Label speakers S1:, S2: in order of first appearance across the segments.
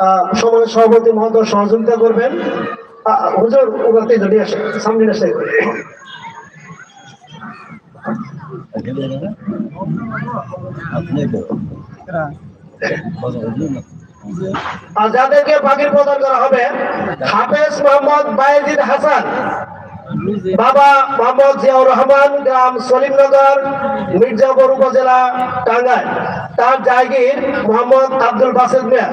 S1: আহ, সমাজ সভাপতি মহোদয় সহযোগিতা করবেন। হুজুর ওখানে যদি আসে সামনে আসে আর যাদেরকে বাকির প্রদান করা হবে হাফেজ মোহাম্মদ বায়েজিদ হাসান বাবা মোহাম্মদ জিয়াউর রহমান গ্রাম সলিমনগর মির্জাপুর উপজেলা টাঙ্গাইল। তার জায়গির মোহাম্মদ আব্দুল বাসেদ মিয়া।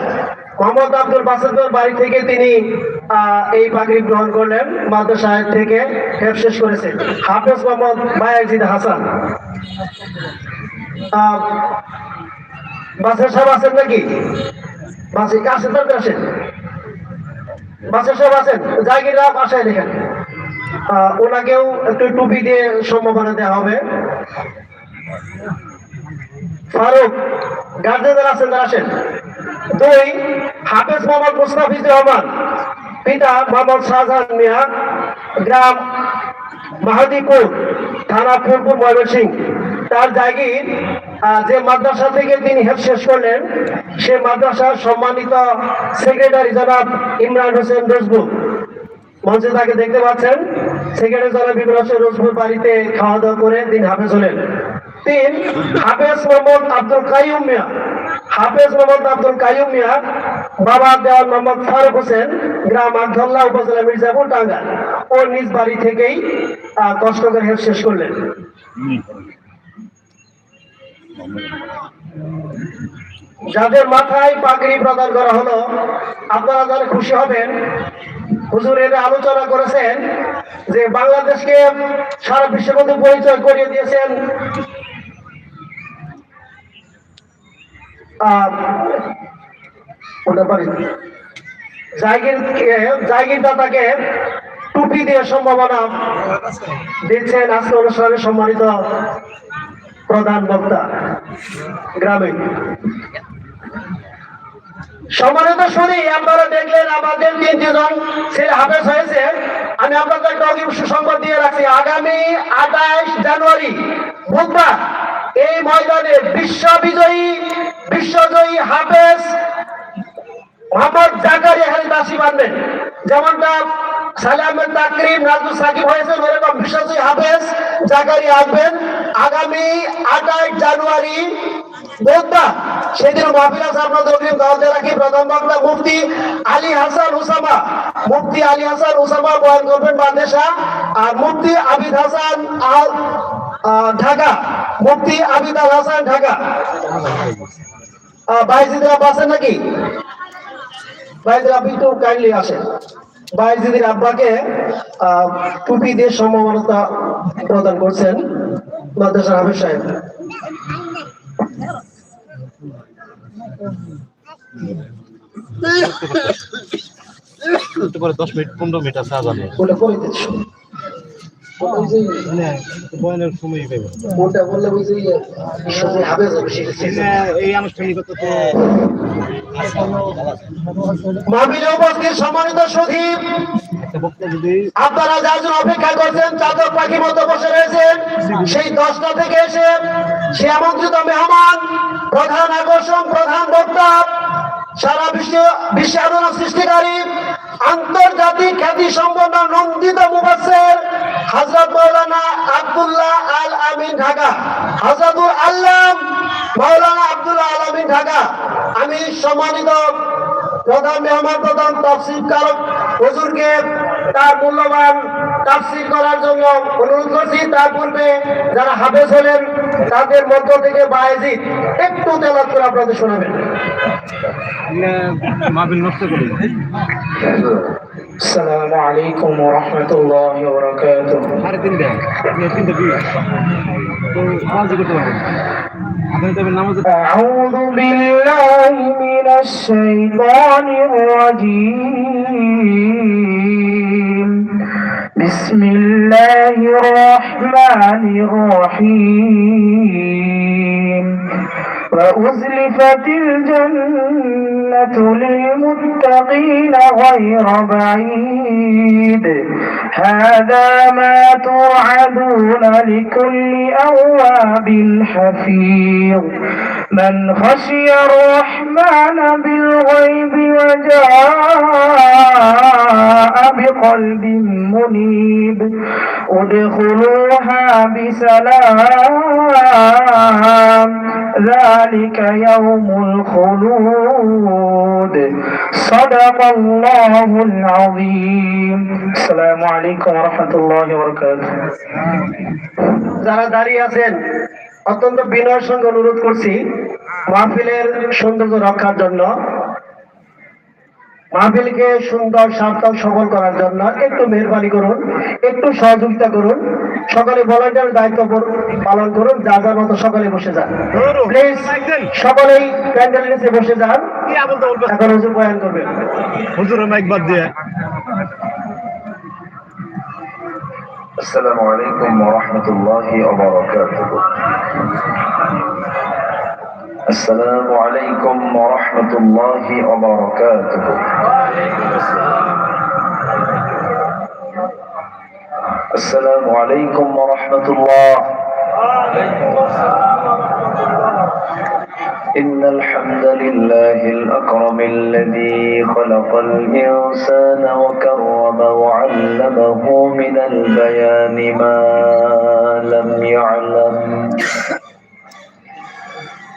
S1: মোহাম্মদ আব্দুল বাসেদ মিয়ার বাড়ি থেকে তিনি এই পাগড়ি গ্রহণ করলেন, মাদ্রাসায় থেকে হেফ শেষ করেছেন। হাফেজ মোহাম্মদ বায়েজিদ হাসান। বাসের সাহেব আছেন নাকি? বাসে কাছে তো আসেন বাসের সাহেব আছেন? জায়গিরা বাসায় দেখেন ওনাকেও একটু টুপি দিয়ে সম্ভাবনা দেওয়া হবে। ফারুক আছেন আসেন। দুই হাফেজ মুস্তাফিজুর রহমান পিতা শাহজাহান মিয়া গ্রাম মাহাদিপুর থানা ফুলপুর ময়মনসিং তার জায়গির আহ, যে মাদ্রাসা থেকে তিনি হেফ শেষ করলেন সে মাদ্রাসার সম্মানিত সেক্রেটারি জনাব ইমরান হোসেন রজবু মঞ্চে তাকে দেখতে পাচ্ছেন। সেখানে জনাব ইমরান হোসেন বাড়িতে খাওয়া দাওয়া করে তিনি হাফেজ হলেন। তিন, হাফেজ মোহাম্মদ আব্দুল কাইয়ুম মিয়া। হাফেজ মোহাম্মদ আব্দুল কাইয়ুম মিয়া, বাবা দেওয়ান মোহাম্মদ ফারুক হোসেন, গ্রাম আখদল্লা উপজেলা মির্জাপুর টাঙ্গাইল। ও নিজ বাড়ি থেকেই কষ্ট করে হেফ শেষ করলেন। যাদের মাথায় পাগড়ি প্রদান করা হলো, আপনারা যারা খুশি হবেন। হুজুর এরা আলোচনা করেছেন যে বাংলাদেশকে সারা বিশ্বের মধ্যে পরিচয় করিয়ে দিয়েছেন। জায়গির টুপি দিয়ে সম্ভাবনা দিচ্ছেন আজকে অনুষ্ঠানে সম্মানিত প্রধান বক্তা গ্রামে। সম্মানিত শুনি আপনারা দেখলেন আমাদের তিনজন জন ছেলে হাফেজ হয়েছে। আমি আপনাদের একটা সুসংবাদ দিয়ে রাখছি। আগামী আঠাশ জানুয়ারি, বুধবার এই ময়দানে বিশ্ব বিজয়ী, বিশ্বজয়ী হাফেজ মোহাম্মদ জাকারি এখানে দাসী বানবেন যেমনটা সালে আহমেদ তাকরিম নাজমুল সাকিব হয়েছেন ওরকম হাফেজ জাকারি আসবেন। আগামী আঠাশ জানুয়ারি সেদিন মাহফিল রাখি প্রধান বক্তা? মুফতি আলী হাসান উসামা মুফতি আলী হাসান উসামা বয়ান করবেন আর মুফতি আবিদ হাসান ঢাকা। মুফতি আবিদ আল হাসান ঢাকা। বাইজিদরা বাসেন নাকি? বাইজিদ আপনি একটু কাইন্ডলি আসেন বাইজিদের আব্বাকে টুপি দিয়ে সম্মানতা প্রদান করছেন মাদ্রাসা হাফিজ সাহেব।
S2: একটু দশ মিনিট পনেরো মিনিট আছে আজানে।
S1: ওটা করে দিচ্ছি।
S2: বয়নের সময় পাইব।
S1: ওটা বললে ওই যে হবে সে- সে-
S2: এই আনুষ্ঠানিকতা তো
S1: আপনারা যার জন্য অপেক্ষা করছেন, চাদর পাখি মতো বসে রয়েছেন, সেই দশটা থেকে এসে সে আমন্ত্রিত মেহমান, প্রধান আকর্ষণ, প্রধান বক্তা, সারা বিশ্ব বিশ্ব আন্দোলন সৃষ্টিকারী, আন্তর্জাতিক খ্যাতি সম্পন্ন নন্দিত মুবাসের হাজরত মৌলানা আব্দুল্লাহ আল আমিন ঢাকা হাজরতুল আল্লাম মৌলানা আব্দুল্লাহ আল আমিন ঢাকা। আমি সম্মানিত প্রধান মেহমান প্রধান তফসিল কারক হজুরকে তার মূল্যবান তাফসির করার জন্য অনুরোধ করছি তার পূর্বে যারা হাফেজ হলেন তাদের মধ্য থেকে বায়েজিদ একটু তেলাত করে আপনাদের শোনাবেন
S2: মাহবিল নষ্ট করি
S1: السلام عليكم ورحمة الله وبركاته
S2: সাড়ে তিনটা তিনটা বিশ তো নামাজ করতে পারেন আপনি তবে নামাজ
S1: أعوذ بالله من الشيطان الرجيم الرحمن الرحيم. وأزلفت الجنة للمتقين غير بعيد. هذا ما توعدون لكل أواب حفيظ. من خشي الرحمن بالغيب
S3: وجاء بقلب منيب. ادخلوها بسلام ذلك يوم الخلود صدق الله العظيم السلام عليكم ورحمة الله وبركاته
S1: যারা দাঁড়িয়ে আছেন অত্যন্ত বিনয়ের সঙ্গে অনুরোধ করছি মাহফিলের সৌন্দর্য রক্ষার জন্য মাহফিলকে সুন্দর সার্থক সফল করার জন্য একটু মেহরবানি করুন একটু সহযোগিতা করুন সকলে ভলান্টিয়ার দায়িত্ব পালন করুন যা যার মতো সকলে বসে যান। প্লিজ সকলেই প্যান্ডেল নিচে বসে যান। এখন হুজুর বয়ান করবেন
S2: হুজুর মাইক দিয়ে।
S4: আসসালামু আলাইকুম ওয়া রাহমাতুল্লাহি ওয়া বারাকাতুহু। السلام عليكم ورحمة الله وبركاته. السلام عليكم ورحمة الله. إن الحمد لله الأكرم الذي خلق الإنسان وكرم وعلمه من البيان ما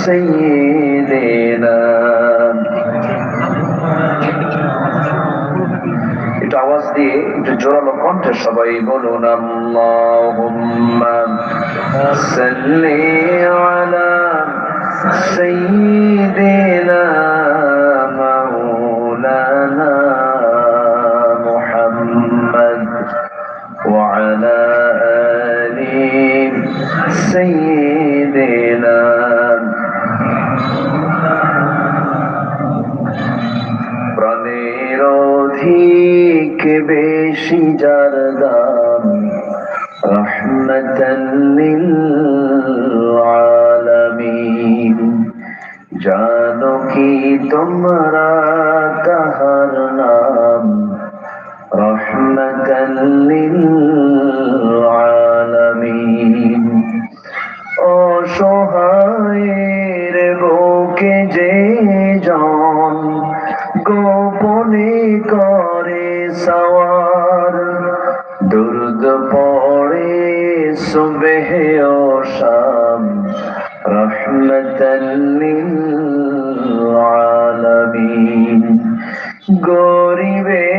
S4: سيدنا একটু আওয়াজ দিয়ে একটু জোরালো কণ্ঠে সবাই বলুন আল্লাহুম্মা সাল্লি আলা সাইয়্যিদিনা গরিবের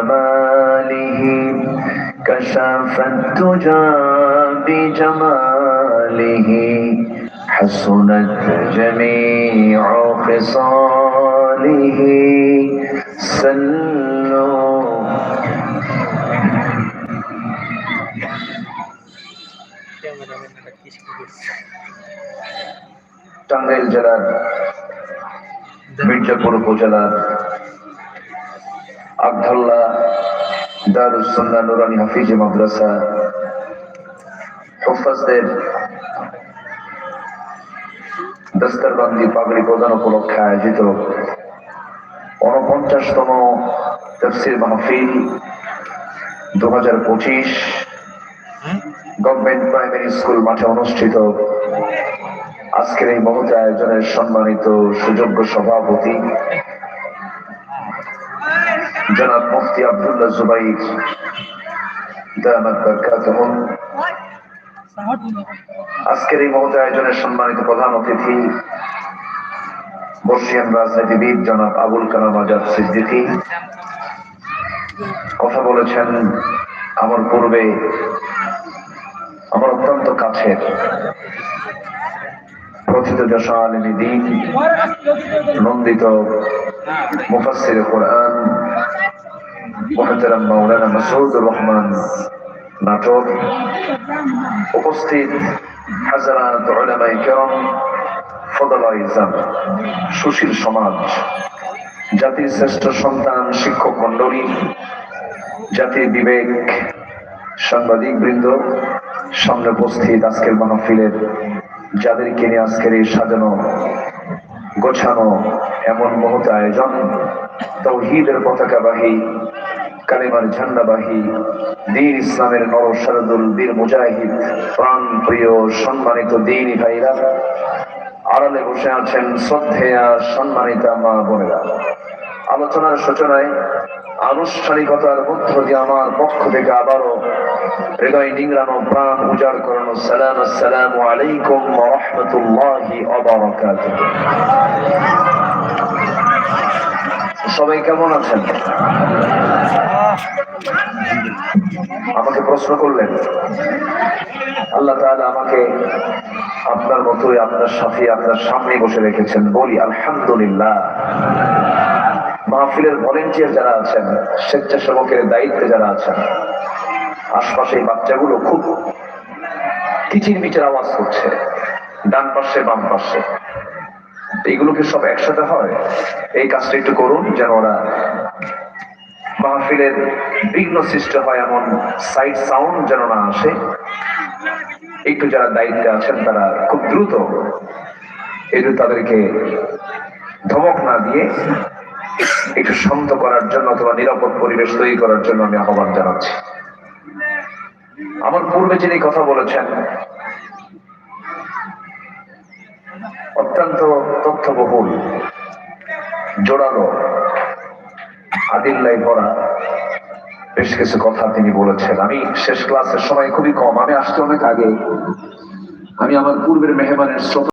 S4: بكماله كشف الدجى بجماله حسنت جميع خصاله سلوا টাঙ্গাইল জেলার মির্জাপুর উপজেলার আগধল্লা দারুসন্না নুরানি হাফিজি মাদ্রাসা। হুফাজদের দস্তরবন্দি পাগড়ি প্রদান উপলক্ষে আয়োজিত উনপঞ্চাশতম তফসির মাহফিল দু হাজার পঁচিশ গভর্নমেন্ট প্রাইমারি স্কুল মাঠে অনুষ্ঠিত। আজকের এই মহৎ আয়োজনের সম্মানিত সুযোগ্য সভাপতি জনাব মুফতি আব্দুল্লাহ জুবাইর। আজকের এই মহৎ আয়োজনের সম্মানিত প্রধান অতিথি, বর্ষিয়ান রাজনীতিবিদ জনাব আবুল কালাম আজাদ সিদ্দিকী। কথা বলেছেন আমার পূর্বে, আমার অত্যন্ত কাছের প্রথিত যশা আলমী দিন, নন্দিত মুফাসির কোরআন মোহাতারাম মাওলানা মাসুদুর রহমান নাটক উপস্থিত সুশীল সমাজ, জাতির শ্রেষ্ঠ সন্তান শিক্ষক মন্ডলী জাতির বিবেক সাংবাদিক বৃন্দ সামনে উপস্থিত আজকের মাহফিলের যাদেরকে নিয়ে আজকের এই সাজানো, গোছানো এমন মহৎ আয়োজন, তৌহিদের পতাকাবাহী কালিমার ঝান্ডাবাহী দিন ইসলামের নরসারদুল বীর মুজাহিদ প্রাণ প্রিয় সম্মানিত দিন ভাইরা, আড়ালে বসে আছেন শ্রদ্ধেয়া সম্মানিতা মা বোনেরা। আলোচনার সূচনায় আনুষ্ঠানিকতার মধ্য দিয়ে আমার পক্ষ থেকে আবারও হৃদয় নিংড়ানো প্রাণ উজাড় করানো সালাম, আসসালামু আলাইকুম রাহমাতুল্লাহি ওয়া সবাই কেমন আছেন? আমাকে প্রশ্ন করলেন, আল্লাহ তাআলা আমাকে আপনার মতোই, আপনার সাথে, আপনার সামনে বসে রেখেছেন। বলি, আলহামদুলিল্লাহ। মাহফিলের ভলেন্টিয়ার যারা আছেন, স্বেচ্ছাসেবকের দায়িত্বে যারা আছেন, আশপাশে বাচ্চাগুলো খুব কিচির মিচির আওয়াজ করছে, ডান পাশে, বাম পাশে। এইগুলোকে সব একসাথে হয়। এই কাজটা একটু করুন, যেন ওরা মাহফিলের বিঘ্ন সৃষ্টি হয় এমন সাইড সাউন্ড যেন না আসে। একটু যারা দায়িত্বে আছেন, তারা খুব দ্রুত একটু তাদেরকে ধমক না দিয়ে একটু শান্ত করার জন্য অথবা নিরাপদ পরিবেশ তৈরি করার জন্য আমি আহ্বান জানাচ্ছি। আমার পূর্বে যিনি কথা বলেছেন, অত্যন্ত তথ্যবহুল, জোরালো আদিল্লাই ভরা বেশ কিছু কথা তিনি বলেছেন। আমি শেষ ক্লাসের সময় খুবই কম। আমি আসতে অনেক আগে। আমি আমার পূর্বের মেহমানের